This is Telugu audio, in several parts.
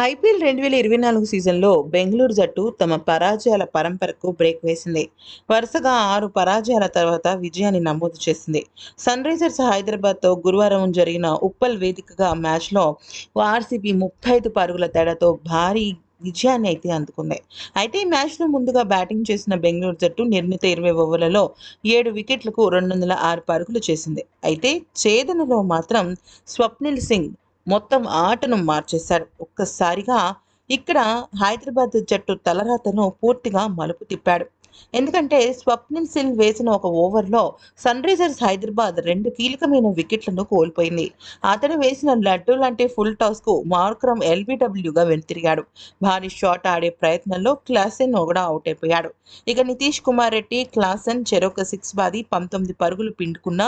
ఐపీఎల్ రెండు వేల ఇరవై నాలుగు సీజన్లో బెంగళూరు జట్టు తమ పరాజయాల పరంపరకు బ్రేక్ వేసింది. వరుసగా ఆరు పరాజయాల తర్వాత విజయాన్ని నమోదు చేసింది. సన్ రైజర్స్ హైదరాబాద్తో గురువారం జరిగిన ఉప్పల్ వేదికగా మ్యాచ్లో ఆర్సీబీ ముప్పై ఐదు పరుగుల తేడాతో భారీ విజయాన్ని అయితే అందుకుంది. అయితే ఈ మ్యాచ్లో ముందుగా బ్యాటింగ్ చేసిన బెంగళూరు జట్టు నిర్ణీత ఇరవై ఓవర్లలో ఏడు వికెట్లకు రెండు వందల ఆరు పరుగులు చేసింది. అయితే ఛేదనలో మాత్రం స్వప్నిల్ సింగ్ మొత్తం ఆటను మార్చేశాడు ఒక్కసారిగా ఇక్కడ హైదరాబాద్ జట్టు తలరాతను పూర్తిగా మలుపు తిప్పాడు. ఎందుకంటే స్వప్నిల్ సింగ్ వేసిన ఒక ఓవర్లో సన్ రైజర్స్ హైదరాబాద్ రెండు కీలకమైన వికెట్లను కోల్పోయింది. అతను వేసిన లడ్డు లాంటి ఫుల్ టాస్కు మార్క్రమ్ ఎల్బిడబ్ల్యూగా వెనుతిరిగాడు. భారీ షాట్ ఆడే ప్రయత్నంలో క్లాసెన్ కూడా అవుట్ అయిపోయాడు. ఇక నితీష్ కుమార్ రెడ్డి క్లాసెన్ చెరొక సిక్స్ బాది పంతొమ్మిది పరుగులు పిండుకున్న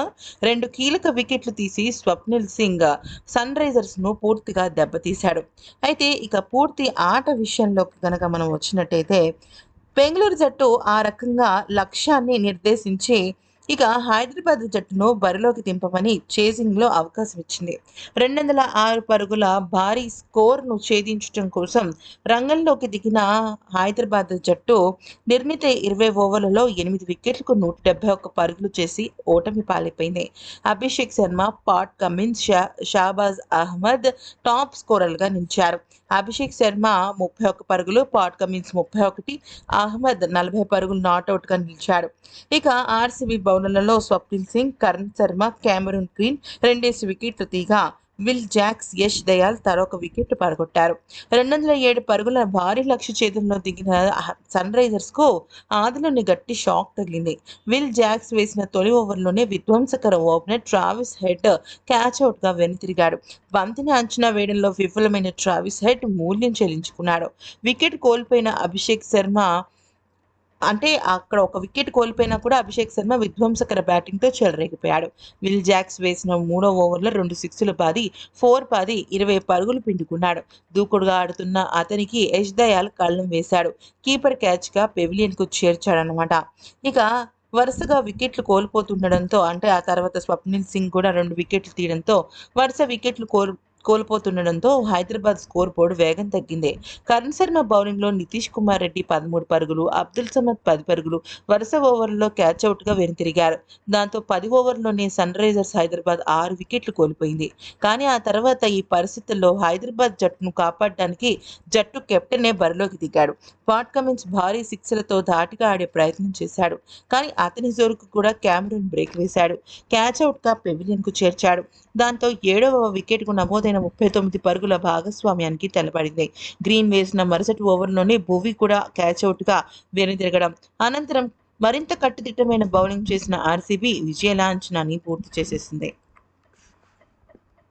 రెండు కీలక వికెట్లు తీసి స్వప్నిల్ సింగ్ సన్ రైజర్స్ను పూర్తిగా దెబ్బతీశాడు. అయితే ఇక పూర్తి ఆట విషయంలో కనుక మనం వచ్చినట్టయితే బెంగళూరు జట్టు ఆ రకంగా లక్ష్యాన్ని నిర్దేశించి ఇక హైదరాబాద్ జట్టును బరిలోకి దింపమని చేజింగ్లో అవకాశం ఇచ్చింది. రెండు వందల ఆరు పరుగుల భారీ స్కోర్ను ఛేదించడం కోసం రంగంలోకి దిగిన హైదరాబాద్ జట్టు నిర్ణీత ఇరవై ఓవర్లలో ఎనిమిది వికెట్లకు నూట డెబ్బై ఒక్క పరుగులు చేసి ఓటమి పాలైపోయింది. అభిషేక్ శర్మ పాట్ కమిన్స్ షా షాబాజ్ అహ్మద్ టాప్ స్కోరర్గా నిలిచారు. అభిషేక్ శర్మ ముప్పై ఒక్క పరుగులు పాట్ కమిన్స్ ముప్పై ఒకటి అహ్మద్ నలభై పరుగులు నాట్అవుట్గా నిలిచాడు. ఇక ఆర్సీబీ బౌలర్లలో స్వప్నిల్ సింగ్ కరణ్ శర్మ క్యామరూన్ గ్రీన్ రెండేసి వికెట్లు తీగా విల్ జాక్స్ యష్ దయాల్ తరొక వికెట్ పడగొట్టారు. రెండు వందల ఏడు పరుగుల భారీ లక్ష్య చేతుల్లో దిగిన సన్ రైజర్స్కు ఆదిలోని గట్టి షాక్ తగిలింది. విల్ జాక్స్ వేసిన తొలి ఓవర్లోనే విధ్వంసకర ఓపెనర్ ట్రావిస్ హెడ్ క్యాచ్ అవుట్గా వెనుతిరిగాడు. బంతిని అంచనా వేయడంలో విఫలమైన ట్రావిస్ హెడ్ మూల్యం చెల్లించుకున్నాడు. వికెట్ కోల్పోయిన అభిషేక్ శర్మ అంటే అక్కడ ఒక వికెట్ కోల్పోయినా కూడా అభిషేక్ శర్మ విధ్వంసకర బ్యాటింగ్తో చెలరేగిపోయాడు. విల్ జాక్స్ వేసిన మూడో ఓవర్లో రెండు సిక్స్లు పాది ఫోర్ పాది ఇరవై పరుగులు పిండుకున్నాడు. దూకుడుగా ఆడుతున్న అతనికి యష్ దయాల్ కళ్ళం వేశాడు. కీపర్ క్యాచ్గా పెవిలియన్కు చేర్చాడనమాట ఇక వరుసగా వికెట్లు కోల్పోతుండడంతో అంటే ఆ తర్వాత స్వప్నిల్ సింగ్ కూడా రెండు వికెట్లు తీయడంతో వరుస వికెట్లు కోల్ కోల్పోతుండడంతో హైదరాబాద్ స్కోర్ బోర్డు వేగం తగ్గింది. కరణ్ శర్మ బౌలింగ్లో నితీష్ కుమార్ రెడ్డి పదమూడు పరుగులు అబ్దుల్ సమద్ పది పరుగులు వరుస ఓవర్లలో క్యాచ్ అవుట్గా వెనుతిరిగారు దాంతో పది ఓవర్లోనే సన్ రైజర్స్ హైదరాబాద్ ఆరు వికెట్లు కోల్పోయింది. కానీ ఆ తర్వాత ఈ పరిస్థితుల్లో హైదరాబాద్ జట్టును కాపాడడానికి జట్టు కెప్టెనే బరిలోకి దిగాడు. పాట్ కమిన్స్ భారీ సిక్స్లతో ధాటిగా ఆడే ప్రయత్నం చేశాడు. కానీ అతని జోరుకు కూడా క్యామరూన్ బ్రేక్ వేశాడు. క్యాచ్ అవుట్గా పెవిలియన్కు చేర్చాడు. దాంతో ఏడవ వికెట్కు నమోదైన ముప్పై తొమ్మిది పరుగుల భాగస్వామ్యానికి తెలబడింది గ్రీన్ వేసిన మరుసటి ఓవర్లోనే భువి కూడా క్యాచ్అవుట్గా వెనుదిరగడం. అనంతరం మరింత కట్టుదిట్టమైన బౌలింగ్ చేసిన ఆర్సీబీ విజయ లాంఛనాన్ని పూర్తి చేసేసింది.